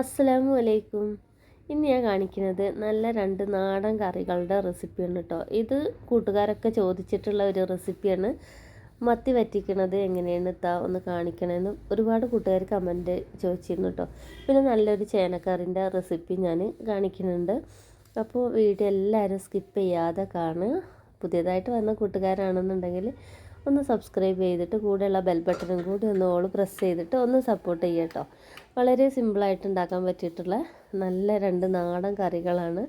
അസ്സലാമു അലൈക്കും. ഇന്ന് ഞാൻ കാണിക്കുന്നത് നല്ല രണ്ട് നാടൻ കറികളുടെ റെസിപ്പിയാണ് കേട്ടോ ഇത് കൂട്ടുകാരൊക്കെ ചോദിച്ചിട്ടുള്ള ഒരു റെസിപ്പിയാണ്. മത്തി വറ്റിക്കണത് എങ്ങനെയാണ് താ ഒന്ന് കാണിക്കണമെന്ന് ഒരുപാട് കൂട്ടുകാർ കമന്റ് ചോദിച്ചിരുന്നു കേട്ടോ പിന്നെ നല്ലൊരു ചേനക്കറിന്റെ റെസിപ്പി ഞാൻ കാണിക്കുന്നുണ്ട്. അപ്പോൾ വീഡിയോ എല്ലാവരും സ്കിപ്പ് ചെയ്യാതെ കാണുക. പുതിയതായിട്ട് വന്ന കൂട്ടുകാരാണെന്നുണ്ടെങ്കിൽ ഒന്ന് സബ്സ്ക്രൈബ് ചെയ്തിട്ട് കൂടെയുള്ള ബെൽ ബട്ടണും കൂടി ഒന്ന് ഓൾ പ്രസ് ചെയ്തിട്ട് ഒന്ന് സപ്പോർട്ട് ചെയ്യുക കേട്ടോ വളരെ സിമ്പിളായിട്ട് ഉണ്ടാക്കാൻ പറ്റിയിട്ടുള്ള നല്ല രണ്ട് നാടൻ കറികളാണ്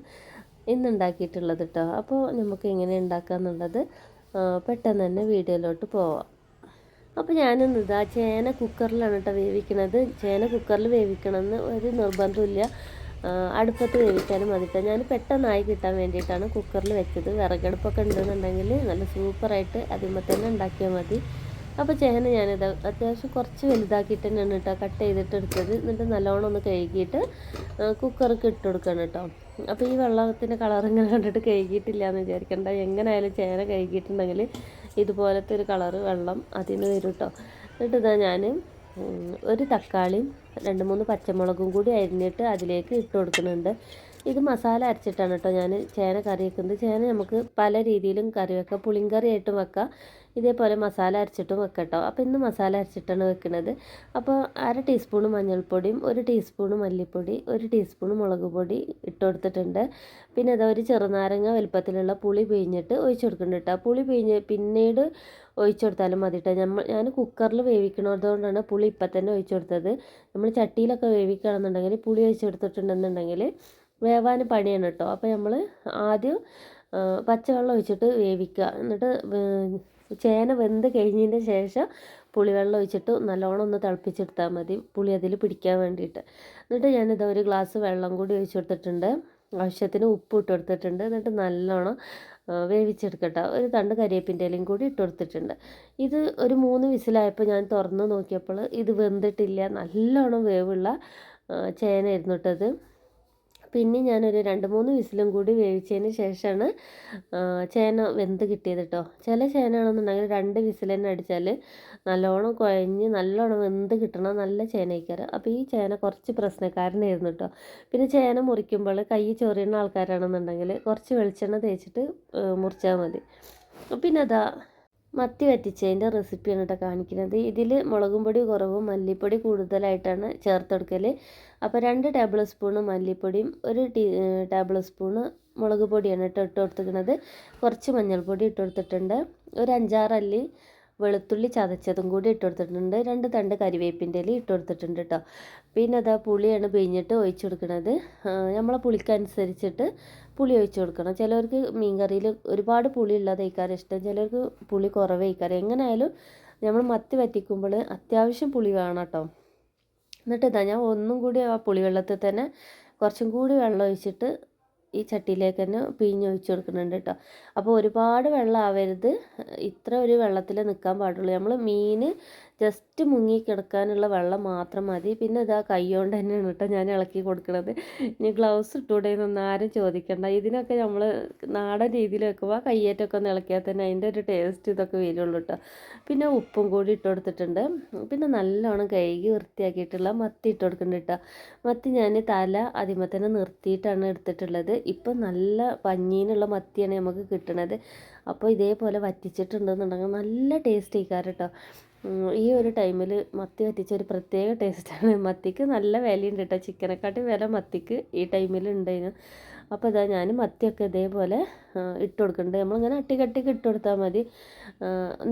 ഇന്ന് ഉണ്ടാക്കിയിട്ടുള്ളത് കേട്ടോ അപ്പോൾ നമുക്ക് എങ്ങനെ ഉണ്ടാക്കാമെന്നുള്ളത് പെട്ടെന്ന് തന്നെ വീഡിയോയിലോട്ട് പോവാം. അപ്പോൾ ഞാനിന്ന് ഇതാ ചേന കുക്കറിലാണ് കേട്ടോ വേവിക്കണത്. ചേന കുക്കറിൽ വേവിക്കണമെന്ന് ഒരു നിർബന്ധമില്ല അടുപ്പത്ത് വേവിച്ചാലും മതിട്ടോ ഞാൻ പെട്ടെന്നായി കിട്ടാൻ വേണ്ടിയിട്ടാണ് കുക്കറിൽ വെച്ചത്. വിറകടുപ്പൊക്കെ ഉണ്ടെന്നുണ്ടെങ്കിൽ നല്ല സൂപ്പറായിട്ട് അതിന്മേൽ തന്നെ ഉണ്ടാക്കിയാൽ മതി. അപ്പോൾ ചേന ഞാനിത് അത്യാവശ്യം കുറച്ച് വലുതാക്കിയിട്ട് തന്നെയാണ് കേട്ടോ കട്ട് ചെയ്തിട്ട് എടുത്തത്. എന്നിട്ട് നല്ലോണം ഒന്ന് കഴുകിയിട്ട് കുക്കർക്ക് ഇട്ട് കൊടുക്കണം കേട്ടോ അപ്പോൾ ഈ വെള്ളത്തിന്റെ കളർ ഇങ്ങനെ കണ്ടിട്ട് കഴുകിയിട്ടില്ല എന്ന് വിചാരിക്കണ്ട. എങ്ങനെയായാലും ചേന കഴുകിയിട്ടുണ്ടെങ്കിൽ ഇതുപോലത്തെ ഒരു കളറ് വെള്ളം അതിന് വരും കേട്ടോ എന്നിട്ട് ഇതാ ഞാൻ ഒരു തക്കാളിയും രണ്ട് മൂന്ന് പച്ചമുളകും കൂടി അരിഞ്ഞിട്ട് അതിലേക്ക് ഇട്ട് കൊടുക്കുന്നുണ്ട്. ഇത് മസാല അരച്ചിട്ടാണ് കേട്ടോ ഞാൻ ചേന കറി വെക്കുന്നത് ചേന നമുക്ക് പല രീതിയിലും കറി വെക്കാം പുളിങ്കറി ആയിട്ടും വെക്കാം. ഇതേപോലെ മസാല അരച്ചിട്ടും വെക്കാം കേട്ടോ. അപ്പോൾ ഇന്ന് മസാല അരച്ചിട്ടാണ് വെക്കുന്നത്. അപ്പോൾ അര ടീസ്പൂൺ മഞ്ഞൾപ്പൊടിയും ഒരു ടീസ്പൂൺ മല്ലിപ്പൊടി ഒരു ടീസ്പൂൺ മുളക് പൊടി ഇട്ട് കൊടുത്തിട്ടുണ്ട്. പിന്നെ അതാ ഒരു ചെറുനാരങ്ങ വലുപ്പത്തിലുള്ള പുളി പിഴിഞ്ഞിട്ട് ഒഴിച്ചു കൊടുക്കുന്നുണ്ട് കേട്ടോ. പുളി പിഴിഞ്ഞ് പിന്നീട് ഒഴിച്ചു കൊടുത്താലും മതി കേട്ടോ. നമ്മൾ ഞാൻ കുക്കറിൽ വേവിക്കണതുകൊണ്ടാണ് പുളി ഇപ്പം തന്നെ ഒഴിച്ചു കൊടുത്തത്. നമ്മൾ ചട്ടിയിലൊക്കെ വേവിക്കുകയാണെന്നുണ്ടെങ്കിൽ പുളി ഒഴിച്ചു കൊടുത്തിട്ടുണ്ടെന്നുണ്ടെങ്കിൽ വേവാൻ പണിയാണ് കേട്ടോ അപ്പോൾ നമ്മൾ ആദ്യം പച്ചവെള്ളം ഒഴിച്ചിട്ട് വേവിക്കുക. എന്നിട്ട് ചേന വെന്ത് കഴിഞ്ഞതിന് ശേഷം പുളിവെള്ളം ഒഴിച്ചിട്ട് നല്ലോണം ഒന്ന് തിളപ്പിച്ചെടുത്താൽ മതി. പുളി അതിൽ പിടിക്കാൻ വേണ്ടിയിട്ട്. എന്നിട്ട് ഞാനിത് ഒരു ഗ്ലാസ് വെള്ളം കൂടി ഒഴിച്ചു കൊടുത്തിട്ടുണ്ട്. ആവശ്യത്തിന് ഉപ്പ് ഇട്ട് കൊടുത്തിട്ടുണ്ട്. എന്നിട്ട് നല്ലോണം വേവിച്ചെടുക്കട്ടെ. ഒരു തണ്ട് കരിയേപ്പിന്റെ ഇലയും കൂടി ഇട്ട് കൊടുത്തിട്ടുണ്ട്. ഇത് ഒരു മൂന്ന് വിസിലായപ്പോൾ ഞാൻ തുറന്ന് നോക്കിയപ്പോൾ ഇത് വെന്തിട്ടില്ല. നല്ലോണം വേവുള്ള ചേന കേട്ടത് പിന്നെ ഞാനൊരു രണ്ട് മൂന്ന് വിസിലും കൂടി വേവിച്ചതിന് ശേഷമാണ് ചേന വെന്ത് കിട്ടിയത് കേട്ടോ ചില ചേനയാണെന്നുണ്ടെങ്കിൽ രണ്ട് വിസിൽ തന്നെ അടിച്ചാൽ നല്ലോണം കുഴഞ്ഞ് നല്ലോണം വെന്ത് കിട്ടണം നല്ല ചേനയ്ക്കാറ് അപ്പോൾ ഈ ചേന കുറച്ച് പ്രശ്നക്കാരനായിരുന്നു കേട്ടോ പിന്നെ ചേന മുറിക്കുമ്പോൾ കൈ ചൊറിയുന്ന ആൾക്കാരാണെന്നുണ്ടെങ്കിൽ കുറച്ച് വെളിച്ചെണ്ണ തേച്ചിട്ട് മുറിച്ചാൽ മതി. പിന്നെ അതാ മത്തി വറ്റിച്ചതിന്റെ റെസിപ്പിയാണ് കേട്ടോ കാണിക്കുന്നത്. ഇതിൽ മുളകും പൊടി കുറവും മല്ലിപ്പൊടി കൂടുതലായിട്ടാണ് ചേർത്തെടുക്കൽ അപ്പോൾ രണ്ട് ടേബിൾ സ്പൂണ് മല്ലിപ്പൊടിയും ഒരു ടീ ടേബിൾ സ്പൂണ് മുളക് പൊടിയാണ് കേട്ടോ ഇട്ട് കൊടുത്തിരിക്കുന്നത്. കുറച്ച് മഞ്ഞൾപ്പൊടി ഇട്ട് കൊടുത്തിട്ടുണ്ട്. ഒരു അഞ്ചാറല്ലി വെളുത്തുള്ളി ചതച്ചതും കൂടി ഇട്ട് കൊടുത്തിട്ടുണ്ട് രണ്ട് തണ്ട് കരിവേപ്പിന്റെ ഇല ഇട്ട് കൊടുത്തിട്ടുണ്ട് കേട്ടോ പിന്നെ അതാ പുളിയാണ് പിഴിഞ്ഞിട്ട് ഒഴിച്ചു കൊടുക്കുന്നത് നമ്മളെ പുളിക്കനുസരിച്ചിട്ട് പുളി ഒഴിച്ചു കൊടുക്കണം ചിലവർക്ക് മീൻ കറിയിൽ ഒരുപാട് പുളി ഉള്ളതായിക്കാരം ഇഷ്ടം. ചിലവർക്ക് പുളി കുറവായിക്കാരം എങ്ങനെയായാലും നമ്മൾ മത്തി വറ്റിക്കുമ്പോൾ അത്യാവശ്യം പുളി വേണം കേട്ടോ എന്നിട്ട് ഇതാ ഞാൻ ഒന്നും കൂടി ആ പുളിവെള്ളത്തിൽ തന്നെ കുറച്ചും കൂടി വെള്ളം ഒഴിച്ചിട്ട് ഈ ചട്ടിയിലേക്ക് തന്നെ പിഴിഞ്ഞൊഴിച്ച് കൊടുക്കുന്നുണ്ട് കേട്ടോ. അപ്പോൾ ഒരുപാട് വെള്ളം ആവരുത്. ഇത്ര ഒരു വെള്ളത്തിൽ നിൽക്കാൻ പാടുള്ളൂ. നമ്മൾ മീൻ ജസ്റ്റ് മുങ്ങി കിടക്കാനുള്ള വെള്ളം മാത്രം മതി. പിന്നെ ഇതാ കൈ കൊണ്ട് തന്നെയാണ് കേട്ടോ ഞാൻ ഇളക്കി കൊടുക്കുന്നത്. ഇനി ഗ്ലൗസ് ഇട്ടൂടെ എന്നൊന്നും ആരും ചോദിക്കണ്ട. ഇതിനൊക്കെ നമ്മൾ നാടൻ രീതിയിൽ വെക്കുമ്പോൾ കയ്യേറ്റൊക്കെ ഒന്ന് ഇളക്കിയാൽ തന്നെ അതിന്റെ ഒരു ടേസ്റ്റ് ഇതൊക്കെ വരുള്ളൂ കേട്ടോ. പിന്നെ ഉപ്പും കൂടി ഇട്ട് കൊടുത്തിട്ടുണ്ട്. പിന്നെ നല്ലോണം കഴുകി വൃത്തിയാക്കിയിട്ടുള്ള മത്തി ഇട്ട് കൊടുക്കുന്നുണ്ട് കേട്ടോ. മത്തി ഞാൻ തല അതിമ തന്നെ നിർത്തിയിട്ടാണ് എടുത്തിട്ടുള്ളത്. ഇപ്പം നല്ല പഞ്ഞീനുള്ള മത്തിയാണ് നമുക്ക് കിട്ടണത്. അപ്പോൾ ഇതേപോലെ വറ്റിച്ചിട്ടുണ്ടെന്നുണ്ടെങ്കിൽ നല്ല ടേസ്റ്റ് ആയിക്കാറ് കേട്ടോ ഈ ഒരു ടൈമിൽ മത്തി വറ്റിച്ച ഒരു പ്രത്യേക ടേസ്റ്റാണ് മത്തിക്ക് നല്ല വിലയുണ്ട് കേട്ടോ ചിക്കനെക്കാട്ടി വില മത്തിക്ക് ഈ ടൈമിൽ ഉണ്ടായിരുന്നു അപ്പോൾ ഇതാ ഞാൻ മത്തിയൊക്കെ ഇതേപോലെ ഇട്ട് കൊടുക്കുന്നുണ്ട്. നമ്മളിങ്ങനെ അട്ടിക്കട്ടിക്ക് ഇട്ട് കൊടുത്താൽ മതി.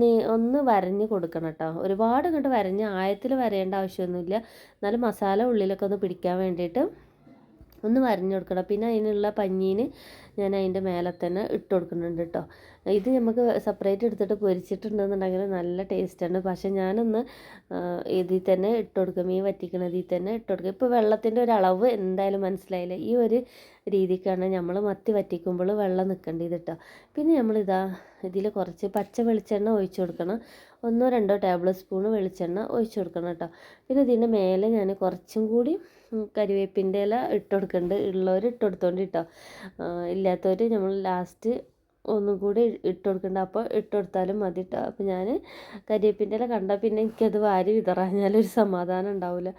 നീ ഒന്ന് വരഞ്ഞ് കൊടുക്കണം കേട്ടോ ഒരുപാട് ഇങ്ങോട്ട് വരഞ്ഞ് ആയത്തിൽ വരേണ്ട ആവശ്യമൊന്നുമില്ല. എന്നാലും മസാല ഉള്ളിലൊക്കെ ഒന്ന് പിടിക്കാൻ വേണ്ടിയിട്ട് ഒന്ന് വരഞ്ഞു കൊടുക്കണം. പിന്നെ അതിനുള്ള പഞ്ഞീന് ഞാൻ അതിന്റെ മേലെ തന്നെ ഇട്ട് കൊടുക്കുന്നുണ്ട് കേട്ടോ ഇത് നമുക്ക് സെപ്പറേറ്റ് എടുത്തിട്ട് പൊരിച്ചിട്ടുണ്ടെന്നുണ്ടെങ്കിൽ നല്ല ടേസ്റ്റാണ് പക്ഷേ ഞാനൊന്ന് ഇതിൽ തന്നെ ഇട്ട് കൊടുക്കും. മീൻ വറ്റിക്കണതിൽ തന്നെ ഇട്ട് കൊടുക്കും. ഇപ്പോൾ വെള്ളത്തിന്റെ ഒരു അളവ് എന്തായാലും മനസ്സിലായില്ല. ഈ ഒരു രീതിക്കാണ് നമ്മൾ മത്തി വറ്റിക്കുമ്പോൾ വെള്ളം നിൽക്കേണ്ടത് കേട്ടോ പിന്നെ നമ്മളിതാ ഇതിൽ കുറച്ച് പച്ച വെളിച്ചെണ്ണ ഒഴിച്ച് കൊടുക്കണം. ഒന്നോ രണ്ടോ ടേബിൾ സ്പൂൺ വെളിച്ചെണ്ണ ഒഴിച്ച് കൊടുക്കണം കേട്ടോ പിന്നെ ഇതിന്റെ മേലെ ഞാൻ കുറച്ചും കൂടി കരിവേപ്പിന്റെ ഇല ഇട്ട് കൊടുക്കുന്നുണ്ട്. ഉള്ളവർ ഇട്ട് കൊടുത്തോണ്ട് കേട്ടോ ഇല്ലാത്തവർ നമ്മൾ ലാസ്റ്റ് ഒന്നും കൂടി ഇട്ട് കൊടുക്കണ്ട. അപ്പോൾ ഇട്ട് കൊടുത്താലും മതി കേട്ടോ അപ്പോൾ ഞാൻ കരിവേപ്പിന്റെ ഇല കണ്ടാൽ പിന്നെ എനിക്കത് വാരി വിതറാഞ്ഞാലൊരു സമാധാനം ഉണ്ടാവില്ല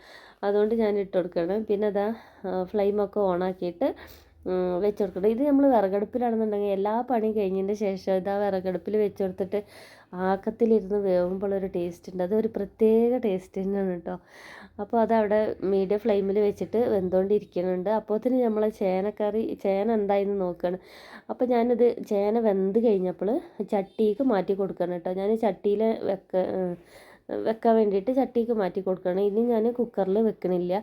അതുകൊണ്ട് ഞാൻ ഇട്ട് കൊടുക്കണം. പിന്നെ അതാ ഫ്ലെയിമൊക്കെ ഓണാക്കിയിട്ട് വെച്ച് കൊടുക്കണം ഇത് നമ്മൾ വിറകടുപ്പിലാണെന്നുണ്ടെങ്കിൽ എല്ലാ പണിയും കഴിഞ്ഞതിന്റെ ശേഷം ഇതാ വിറകടുപ്പിൽ വെച്ച് കൊടുത്തിട്ട് ആക്കത്തിലിരുന്ന് വേവുമ്പോഴൊരു ടേസ്റ്റ് ഉണ്ട്. അതൊരു പ്രത്യേക ടേസ്റ്റ് തന്നെയാണ് കേട്ടോ അപ്പോൾ അതവിടെ മീഡിയം ഫ്ലെയിമിൽ വെച്ചിട്ട് വെന്തുകൊണ്ടിരിക്കുന്നുണ്ട്. അപ്പോഴത്തേന് നമ്മൾ ചേനക്കറി ചേന എന്തായെന്ന് നോക്കുകയാണ് അപ്പോൾ ഞാനിത് ചേന വെന്ത് കഴിഞ്ഞപ്പോൾ ചട്ടിക്ക് മാറ്റി കൊടുക്കണം കേട്ടോ ഞാൻ ചട്ടിയിൽ വെക്ക വെക്കാൻ വേണ്ടിയിട്ട് ചട്ടിക്ക് മാറ്റി കൊടുക്കണം ഇനി ഞാൻ കുക്കറിൽ വെക്കണില്ല.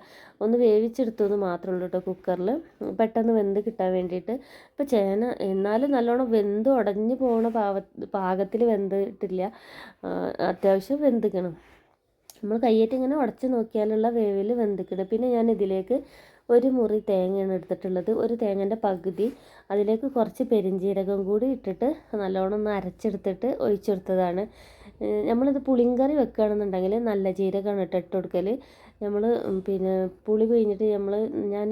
ഒന്ന് വേവിച്ചെടുത്തത് മാത്രമേ ഉള്ളൂ കേട്ടോ കുക്കറിൽ പെട്ടെന്ന് വെന്ത് കിട്ടാൻ വേണ്ടിയിട്ട്. ഇപ്പോൾ ചേന എന്നാലും നല്ലോണം വെന്ത് ഉടഞ്ഞു പോണ പാവ പാകത്തിൽ വെന്തിട്ടില്ല. അത്യാവശ്യം വെന്തിക്കണം. നമ്മൾ കയ്യേറ്റ് ഇങ്ങനെ ഉടച്ച് നോക്കിയാലുള്ള വേവിൽ വെന്തിക്കണം. പിന്നെ ഞാൻ ഇതിലേക്ക് ഒരു മുറി തേങ്ങയാണ് എടുത്തിട്ടുള്ളത്. ഒരു തേങ്ങന്റെ പകുതി അതിലേക്ക് കുറച്ച് പെരിഞ്ജീരകം കൂടി ഇട്ടിട്ട് നല്ലോണം ഒന്ന് അരച്ചെടുത്തിട്ട് ഒഴിച്ചെടുത്തതാണ്. നമ്മളിത് പുളിങ്കറി വെക്കുകയാണെന്നുണ്ടെങ്കിൽ നല്ല ജീരകമാണ് ഇട്ട് ഇട്ട് കൊടുക്കൽ നമ്മൾ പിന്നെ പുളി പിഴിഞ്ഞിട്ട് നമ്മൾ ഞാൻ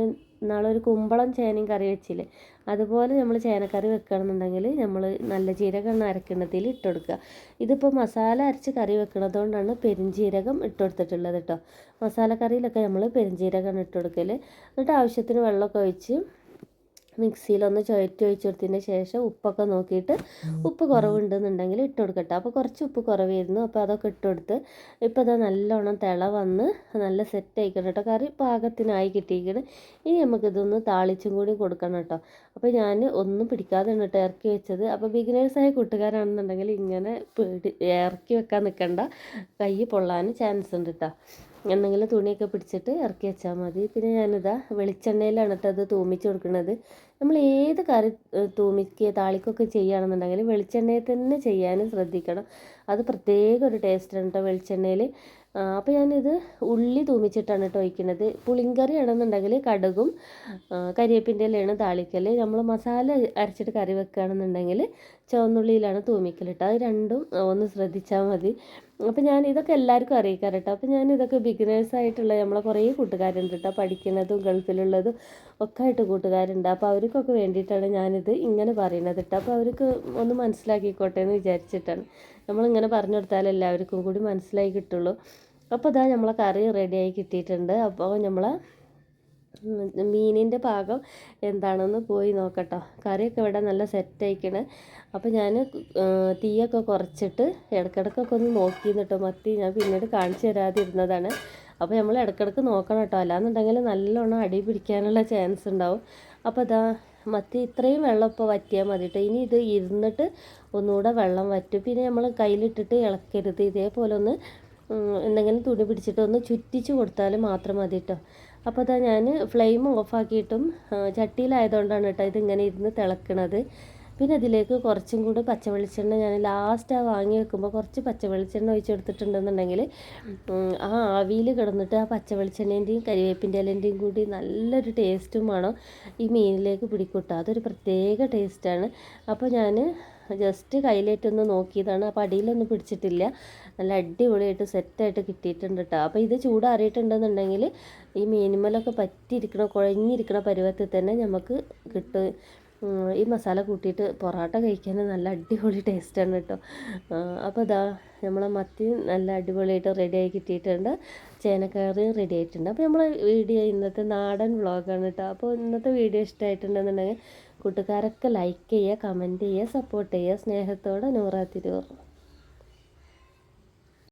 നാളെ ഒരു കുമ്പളം ചേനയും കറി വെച്ചില്ലേ? അതുപോലെ നമ്മൾ ചേനക്കറി വെക്കണമെന്നുണ്ടെങ്കിൽ നമ്മൾ നല്ല ജീരകം അരക്കുന്നതിൽ ഇട്ട് കൊടുക്കുക ഇതിപ്പോൾ മസാല അരച്ച് കറി വെക്കണതുകൊണ്ടാണ് പെരിഞ്ജീരകം ഇട്ട് കൊടുത്തിട്ടുള്ളത് കേട്ടോ മസാലക്കറിയിലൊക്കെ നമ്മൾ പെരിഞ്ജീരകമാണ് ഇട്ട് കൊടുക്കൽ എന്നിട്ട് ആവശ്യത്തിന് വെള്ളമൊക്കെ ഒഴിച്ച് മിക്സിയിലൊന്ന് ചുഴറ്റി ഒഴിച്ച് കൊടുത്തതിന് ശേഷം ഉപ്പൊക്കെ നോക്കിയിട്ട് ഉപ്പ് കുറവുണ്ടെന്നുണ്ടെങ്കിൽ ഇട്ട് കൊടുക്കട്ടെ. അപ്പോൾ കുറച്ച് ഉപ്പ് കുറവായിരുന്നു. അപ്പോൾ അതൊക്കെ ഇട്ട് കൊടുത്ത് ഇപ്പോൾ അത് നല്ലോണം തിള വന്ന് നല്ല സെറ്റ് ആയിക്കണം കേട്ടോ കറി പാകത്തിനായി കിട്ടിയിരിക്കണം. ഇനി നമുക്കിതൊന്ന് താളിച്ചും കൂടി കൊടുക്കണം കേട്ടോ അപ്പോൾ ഞാൻ ഒന്നും പിടിക്കാതെ കേട്ടോ ഇറക്കി വെച്ചത്. അപ്പോൾ ബിഗിനേഴ്സായ കൂട്ടുകാരാണെന്നുണ്ടെങ്കിൽ ഇങ്ങനെ ഇറക്കി വെക്കാൻ നിൽക്കണ്ട. കൈ പൊള്ളാൻ ചാൻസ് ഉണ്ട് കേട്ടോ എന്തെങ്കിലും തുണിയൊക്കെ പിടിച്ചിട്ട് ഇറക്കി വെച്ചാൽ മതി. പിന്നെ ഞാനിതാ വെളിച്ചെണ്ണയിലാണ് കേട്ടോ അത് തൂമിച്ച് കൊടുക്കുന്നത് നമ്മൾ ഏത് കറി തൂമിക്കുക താളിക്കൊക്കെ ചെയ്യുകയാണെന്നുണ്ടെങ്കിൽ വെളിച്ചെണ്ണയിൽ തന്നെ ചെയ്യാനും ശ്രദ്ധിക്കണം. അത് പ്രത്യേക ഒരു ടേസ്റ്റാണ് കേട്ടോ വെളിച്ചെണ്ണയിൽ. അപ്പോൾ ഞാനിത് ഉള്ളി തൂമിച്ചിട്ടാണ് കേട്ടോ ഒഴിക്കുന്നത് പുളിങ്കറി ആണെന്നുണ്ടെങ്കിൽ കടുകും കരിവേപ്പിന്റെ ഇലയാണ് താളിക്കൽ നമ്മൾ മസാല അരച്ചിട്ട് കറി വെക്കുകയാണെന്നുണ്ടെങ്കിൽ ചുവന്നുള്ളിയിലാണ് തൂമിക്കൽ കേട്ടോ അത് രണ്ടും ഒന്ന് ശ്രദ്ധിച്ചാൽ മതി. അപ്പോൾ ഞാൻ ഇതൊക്കെ എല്ലാവർക്കും അറിയിക്കാം കേട്ടോ അപ്പോൾ ഞാൻ ഇതൊക്കെ ബിഗിനേഴ്സ് ആയിട്ടുള്ള നമ്മളെ കുറേ കൂട്ടുകാരുണ്ട് കേട്ടോ പഠിക്കുന്നതും ഗൾഫിലുള്ളതും ഒക്കെ ആയിട്ട് കൂട്ടുകാരുണ്ട്. അപ്പോൾ അവർക്കൊക്കെ വേണ്ടിയിട്ടാണ് ഞാനിത് ഇങ്ങനെ പറയുന്നത് കേട്ടോ അപ്പോൾ അവർക്ക് ഒന്ന് മനസ്സിലാക്കിക്കോട്ടെ എന്ന് വിചാരിച്ചിട്ടാണ്. നമ്മളിങ്ങനെ പറഞ്ഞു കൊടുത്താൽ എല്ലാവർക്കും കൂടി മനസ്സിലായി കിട്ടുള്ളൂ. അപ്പോൾ ഇതാ നമ്മളെ കറി റെഡിയായി കിട്ടിയിട്ടുണ്ട്. അപ്പോൾ നമ്മൾ മീനിന്റെ പാകം എന്താണെന്ന് പോയി നോക്കട്ടോ. കറിയൊക്കെ ഇവിടെ നല്ല സെറ്റായിക്കണ് അപ്പോൾ ഞാൻ തീയൊക്കെ കുറച്ചിട്ട് ഇടയ്ക്കിടയ്ക്കൊക്കെ ഒന്ന് നോക്കിയിരുന്നു മത്തി ഞാൻ പിന്നീട് കാണിച്ചു തരാതിരുന്നതാണ്. അപ്പോൾ നമ്മൾ ഇടയ്ക്കിടയ്ക്ക് നോക്കണം കേട്ടോ. അല്ലാന്നുണ്ടെങ്കിൽ നല്ലോണം അടി പിടിക്കാനുള്ള ചാൻസ് ഉണ്ടാവും. അപ്പോൾ അതാ മത്തി ഇത്രയും വെള്ളം ഇപ്പോൾ വറ്റിയാൽ മതി കേട്ടോ ഇനി ഇത് ഇരുന്നിട്ട് ഒന്നുകൂടെ വെള്ളം വറ്റും. പിന്നെ നമ്മൾ കയ്യിലിട്ടിട്ട് ഇളക്കരുത്. ഇതേപോലെ ഒന്ന് എന്തെങ്കിലും തുണി പിടിച്ചിട്ട് ഒന്ന് ചുറ്റിച്ച് കൊടുത്താൽ മാത്രം മതി കേട്ടോ അപ്പോൾ അതാ ഞാൻ ഫ്ലെയിം ഓഫാക്കിയിട്ടും ചട്ടിയിലായതുകൊണ്ടാണ് കേട്ടോ ഇതിങ്ങനെ ഇരുന്ന് തിളക്കണത്. പിന്നെ അതിലേക്ക് കുറച്ചും കൂടി പച്ച വെളിച്ചെണ്ണ ഞാൻ ലാസ്റ്റ് ആ വാങ്ങി വെക്കുമ്പോൾ കുറച്ച് പച്ച വെളിച്ചെണ്ണ ഒഴിച്ച് കൊടുത്തിട്ടുണ്ടെന്നുണ്ടെങ്കിൽ ആ ആവിയിൽ കിടന്നിട്ട് ആ പച്ച വെളിച്ചെണ്ണേന്റെയും കരിവേപ്പിന്റെ ഇലേന്റെയും കൂടി നല്ലൊരു ടേസ്റ്റും വേണം ഈ മീനിലേക്ക് പിടിക്കൂട്ടോ അതൊരു പ്രത്യേക ടേസ്റ്റാണ് അപ്പോൾ ഞാൻ ജസ്റ്റ് കയ്യിലേറ്റൊന്ന് നോക്കിയതാണ്. അപ്പോൾ അടിയിലൊന്നും പിടിച്ചിട്ടില്ല. നല്ല അടിപൊളിയായിട്ട് സെറ്റായിട്ട് കിട്ടിയിട്ടുണ്ട് കേട്ടോ അപ്പോൾ ഇത് ചൂടാറിയിട്ടുണ്ടെന്നുണ്ടെങ്കിൽ ഈ മീനുമലൊക്കെ പറ്റിയിരിക്കണ കുഴഞ്ഞിരിക്കണ പരുവത്തിൽ തന്നെ നമുക്ക് കിട്ടും. ഈ മസാല കൂട്ടിയിട്ട് പൊറോട്ട കഴിക്കാൻ നല്ല അടിപൊളി ടേസ്റ്റാണ് കേട്ടോ അപ്പോൾ ഇതാ നമ്മളെ മത്തി നല്ല അടിപൊളിയായിട്ട് റെഡിയായി കിട്ടിയിട്ടുണ്ട്. ചേനക്കറി റെഡി ആയിട്ടുണ്ട്. അപ്പോൾ നമ്മളെ വീഡിയോ ഇന്നത്തെ നാടൻ വ്ളോഗാണ് കേട്ടോ അപ്പോൾ ഇന്നത്തെ വീഡിയോ ഇഷ്ടമായിട്ടുണ്ടെന്നുണ്ടെങ്കിൽ കൂട്ടുകാരൊക്കെ ലൈക്ക് ചെയ്യുക കമന്റ് ചെയ്യുക സപ്പോർട്ട് ചെയ്യുക. സ്നേഹത്തോടെ നൂറാ തിരൂർ